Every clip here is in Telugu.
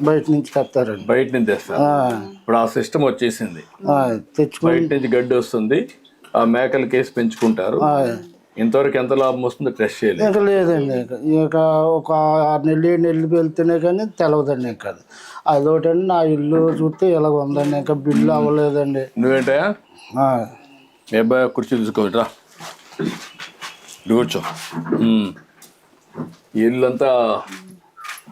బయట నుంచి తెస్తారండి బయట నుంచి తెస్తారు. ఇప్పుడు ఆ సిస్టమ్ వచ్చేసింది. తెచ్చుకుని బయట నుంచి గడ్డి వస్తుంది. ఆ మేకల కేసు పెంచుకుంటారు. ఇంతవరకు ఎంత లాభం వస్తుందో టెస్ట్ చేయలేదు. ఇంకా లేదండి ఇంకా. ఒక ఆరు నెలలు ఏడు నెలలు వెళ్తేనే కానీ తెలవదండి ఇంకా అది. అదొకటండి నా ఇల్లు చూస్తే ఇలాగ ఉందండి ఇంకా బిల్లు అవ్వలేదండి. నువ్వేంటయా ఆ, మీ అబ్బాయి కుర్చీ తీసుకోవట్రా కూర్చో. ఉమ్.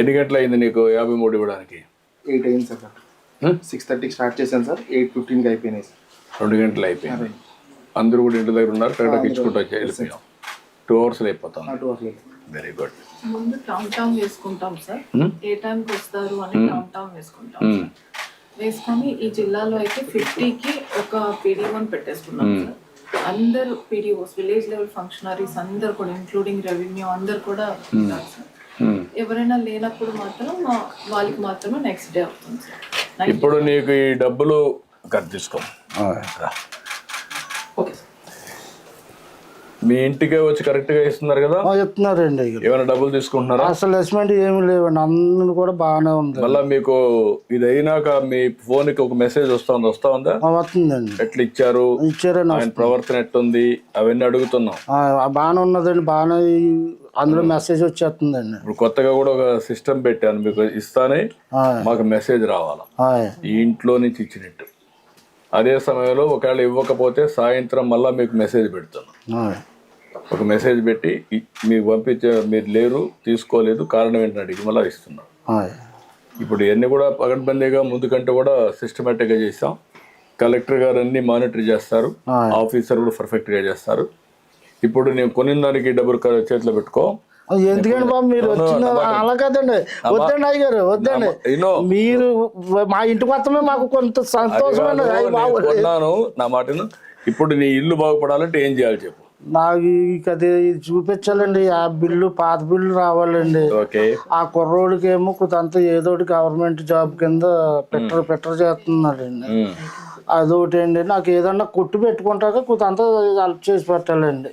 ఎన్ని గంటలు అయింది నీకు యాభై మూడు ఇవ్వడానికి? ఎయిట్ అయింది సార్? సిక్స్ థర్టీకి స్టార్ట్ చేశాను సార్. ఎయిట్ ఫిఫ్టీన్కి అయిపోయినాయి సార్. రెండు గంటలు అయిపోయింది. అందరూ కూడా ఇంటి దగ్గర ఉన్నారు. కరెక్ట్గా ఇచ్చుకుంటూ వచ్చి వెళ్ళిపోయాం. టూ అవర్స్లో అయిపోతాం టూ అవర్స్ వెరీ గుడ్ ముందు కౌంట్ డౌన్ వేసుకుంటాం సార్. ఏ టైంకి వస్తారు అని కౌంట్ డౌన్ వేసుకుంటాం. వేసుకొని ఈ జిల్లాలో అయితే ఫిఫ్టీకి ఒక పీడీ వన్ పెట్టేసుకున్నాం సార్. అందరు పీడీఓస్ విలేజ్ లెవెల్ ఫంక్షనరీస్ అందరు కూడా ఇంక్లూడింగ్ రెవెన్యూ అందరు కూడా ఉంటారు సార్. ఎవరైనా లేనప్పుడు మాత్రం మా- వాళ్ళకి మాత్రమే నెక్స్ట్ డే అవుతుంది సార్ ఇప్పుడు నీకు ఈ డబ్బులు కట్ తీసుకో. రా. ఓకే సార్ మీ ఇంటికే వచ్చి కరెక్ట్గా ఇస్తున్నారు కదా? చెప్తున్నారండి ఇక. ఏమైనా డబ్బులు తీసుకుంటున్నారా? అసలు అసెస్మెంట్ ఏమి లేవండి అందరూ కూడా బాగానే ఉంది. మళ్ళా మీకు ఇది అయినాక మీ ఫోన్కి ఒక మెసేజ్ వస్తా ఉంది వస్తా ఉందా వస్తుందండి. ఎట్లా ఇచ్చారు? ఇచ్చారండి ఆయన ప్రవర్తన ఎట్టుంది అవన్నీ అడుగుతున్నాం. ఆ, బాగానే ఉన్నదండి బాగానే అందులో మెసేజ్ వచ్చేస్తుందండి. ఇప్పుడు కొత్తగా కూడా ఒక సిస్టమ్ పెట్టాను మీకు ఇస్తానే మాకు మెసేజ్ రావాలా? ఈ ఇంట్లో నుంచి ఇచ్చినట్టు. అదే సమయంలో ఒకవేళ ఇవ్వకపోతే సాయంత్రం మళ్ళీ మీకు మెసేజ్ పెడుతున్నాం. ఆ, ఒక మెసేజ్ పెట్టి మీకు పంపించే మీరు లేరు తీసుకోలేదు కారణం ఏంటని అడిగి మళ్ళీ ఇస్తున్నాం. ఆ, ఇప్పుడు ఇవన్నీ కూడా పగడ్బందీగా ముందు కంటే కూడా సిస్టమేటిక్గా చేసాం కలెక్టర్ గారు అన్ని మానిటర్ చేస్తారు. ఆఫీసర్ కూడా పర్ఫెక్ట్గా చేస్తారు. ఇప్పుడు నేను కొనిన దానికి డబ్బులు చేతిలో పెట్టుకో. ఎందుకండి బాబు మీరు వచ్చిన అలా కదండి. వద్దండి అయ్య గారు వద్దండి మీరు మా ఇంటికి మొత్తమే మాకు కొంత సంతోషం అండి అయ్య బాబు. కొన్నాను నా మాటను. ఇప్పుడు నీ ఇల్లు బాగుపడాలంటే ఏం చేయాలి చెప్పు. నాకు అది చూపించాలండి. ఆ బిల్లు పాత బిల్లు రావాలండి. ఓకే. ఆ కుర్రోడికి ఏమో కొంత ఏదోటి గవర్నమెంట్ జాబ్ కింద పెట్టరు పెట్టరు చేస్తున్నాడండి. అదొకటి అండి నాకు ఏదన్నా కొట్టు పెట్టుకుంటాక కొంత హెల్ప్ చేసి పెట్టాలండి.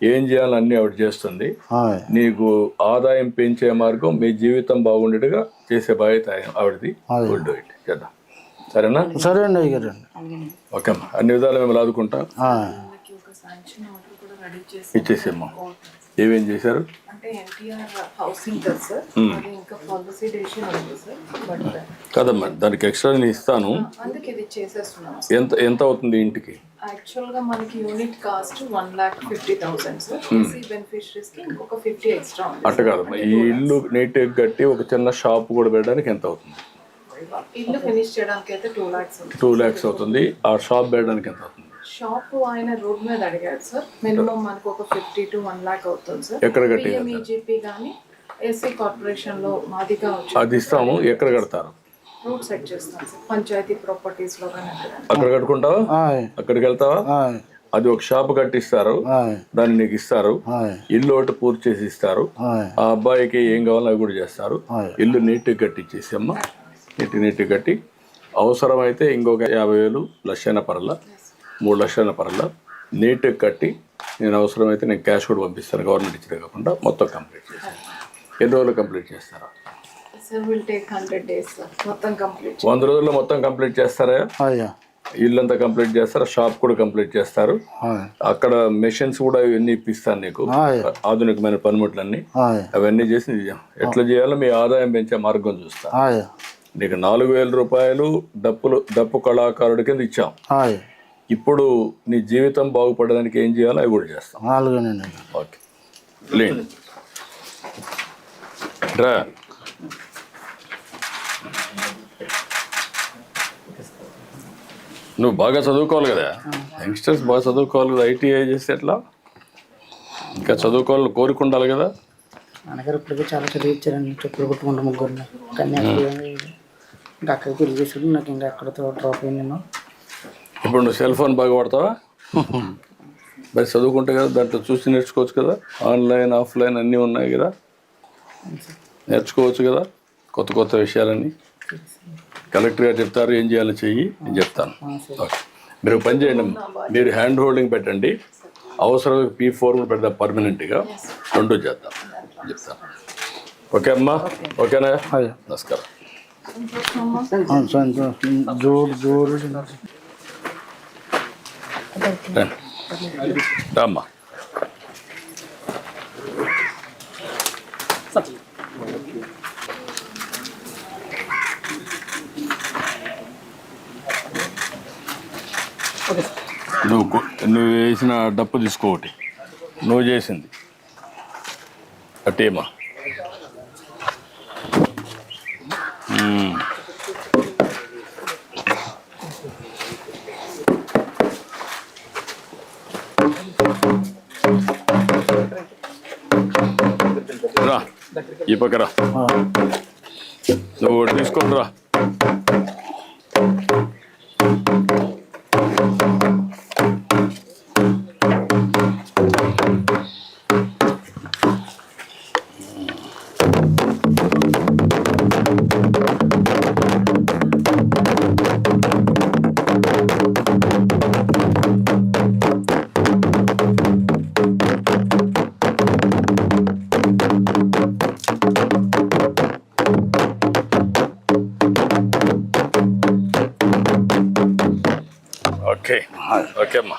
ఏం చేయాలని ఆవిడ చేస్తుంది. హాయ్. నీకు ఆదాయం పెంచే మార్గం మీ జీవితం బాగుండేట్టుగా చేసే బాధ్యత ఆవిడది. గుడ్ ఇట్ చేద్దాం. సరేనా? సరే అండి ఓకే అమ్మా. అన్ని విధాలు మేము ఆదుకుంటాం వాళ్ళకి ఒక శాంక్షన్ ఆర్డర్ కూడా రెడీ చేసి ఇచ్చేసేమ్మా. ఏమేం చేశారు? కదమ్మా దానికి ఎక్స్ట్రా నేను ఇస్తాను. అందుకే ఇది చేసేస్తున్నాం ఎంత ఎంత అవుతుంది ఇంటికి? యాక్చువల్గా మనకి unit cost one lakh fifty thousand sir EC బెనిఫిషరీస్కి ఇంకొక ఫిఫ్టీ ఎక్స్ట్రా అట్ట కాదమ్మా ఈ ఇల్లు నీట్గా కట్టి ఒక చిన్న షాప్ కూడా పెట్టడానికి ఎంత అవుతుంది? ఇల్లు ఫినిష్ చేయడానికి అయితే టూ ఉంది. టూ ల్యాక్స్ అవుతుంది. ఆ షాప్ పెట్టడానికి ఎంత అవుతుంది? షాప్ ఆయన రోడ్ మీద అడిగారు సార్ మినిమం మనకు ఒక ఫిఫ్టీ టు వన్ లాక్ అవుతుంది సార్ ఎక్కడ కట్టి కానీ ఏసీ కార్పొరేషన్లో మాదిగా అది ఇస్తాము. ఎక్కడ కడతారు? రూట్ సెట్ చేస్తాం. సార్ పంచాయతీ ప్రాపర్టీస్లో కానీ అక్కడ అక్కడ కట్టుకుంటావా? అక్కడికి వెళ్తావా? అది ఒక షాప్ కట్టిస్తారు. దాన్ని నీకు ఇస్తారు. ఇల్లు ఒకటి పూర్తి చేసి ఇస్తారు. ఆ అబ్బాయికి ఏం కావాలో అవి కూడా చేస్తారు. ఇల్లు నీట్గా కట్టించేసి అమ్మ. నీట్ నీట్గా కట్టి. అవసరమైతే ఇంకొక యాభై వేలు లక్షైన పరల మూడు లక్షల పరల నీట్గా కట్టి నేను అవసరమైతే నేను క్యాష్ కూడా పంపిస్తాను. గవర్నమెంట్ ఇచ్చిన కాకుండా మొత్తం కంప్లీట్ చేస్తాను. ఎన్ని రోజులు కంప్లీట్ చేస్తారా? Sir will take hundred days sir మొత్తం కంప్లీట్ వంద రోజుల్లో మొత్తం కంప్లీట్ చేస్తారా? ఇల్లంతా కంప్లీట్ చేస్తారా? షాప్ కూడా కంప్లీట్ చేస్తారు. అక్కడ మెషిన్స్ కూడా ఇవన్నీ ఇప్పిస్తాను నీకు. ఆధునికమైన పనిముట్లన్నీ. అవన్నీ చేసి ఎట్లా చేయాలో మీ ఆదాయం పెంచే మార్గం చూస్తా. నీకు నాలుగు వేల రూపాయలు డప్పులు డప్పు కళాకారుడి కింద ఇచ్చాం. ఇప్పుడు నీ జీవితం బాగుపడడానికి ఏం చేయాలో అవి కూడా చేస్తాం. ఓకే. లేండి రా నువ్వు బాగా చదువుకోవాలి కదా. యంగ్స్టర్స్ బాగా చదువుకోవాలి కదా ఐటీఐ చేస్తే ఎట్లా? ఇంకా చదువుకోవాలని కోరిక ఉండాలి కదా. నాన్నగారు ఇప్పటికే చాలా చదివించారండి చెప్పులు కొట్టుకుంటూ ముగ్గురిని. కానీ ఇంకా అక్కడికి పెళ్ళి చేసుకుని నాకు ఇంకా అక్కడతో డ్రాప్ అయ్యి నేను ఇప్పుడు నువ్వు సెల్ ఫోన్ బాగా వాడతావా? మరి చదువుకుంటే కదా దాంట్లో చూసి నేర్చుకోవచ్చు కదా. ఆన్లైన్ ఆఫ్లైన్ అన్నీ ఉన్నాయి కదా. నేర్చుకోవచ్చు కదా కొత్త కొత్త విషయాలన్నీ. కలెక్టర్ గారు చెప్తారు ఏం చేయాలో చెయ్యి నేను చెప్తాను. మీరు పని చేయండి మీరు హ్యాండ్ హోల్డింగ్ పెట్టండి. అవసరం పీ ఫోర్ పెడదాం పర్మనెంట్గా రెండు చేద్దాం. చెప్తాను. ఓకే అమ్మా. ఓకేనా? నమస్కారం. జోడు జోడు నువ్వు నువ్వు వేసిన డప్పు తీసుకో ఒకటి. నువ్వు చేసింది. అట్టేమా మ్మ్. రా. ఈ పక్క రా. నువ్వు తీసుకొని రా. ఓకే. ఓకే అమ్మా.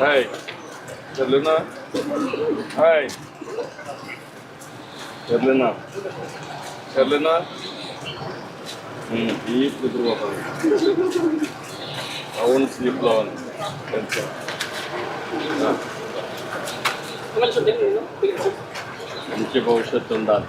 హాయ్ చెల్లునా హాయ్ చెల్లునా చెల్లునా ఈ నిద్రపోతాను అవును స్లీప్లో ఉంది కొంచెం మంచి భవిష్యత్తు ఉండాలి.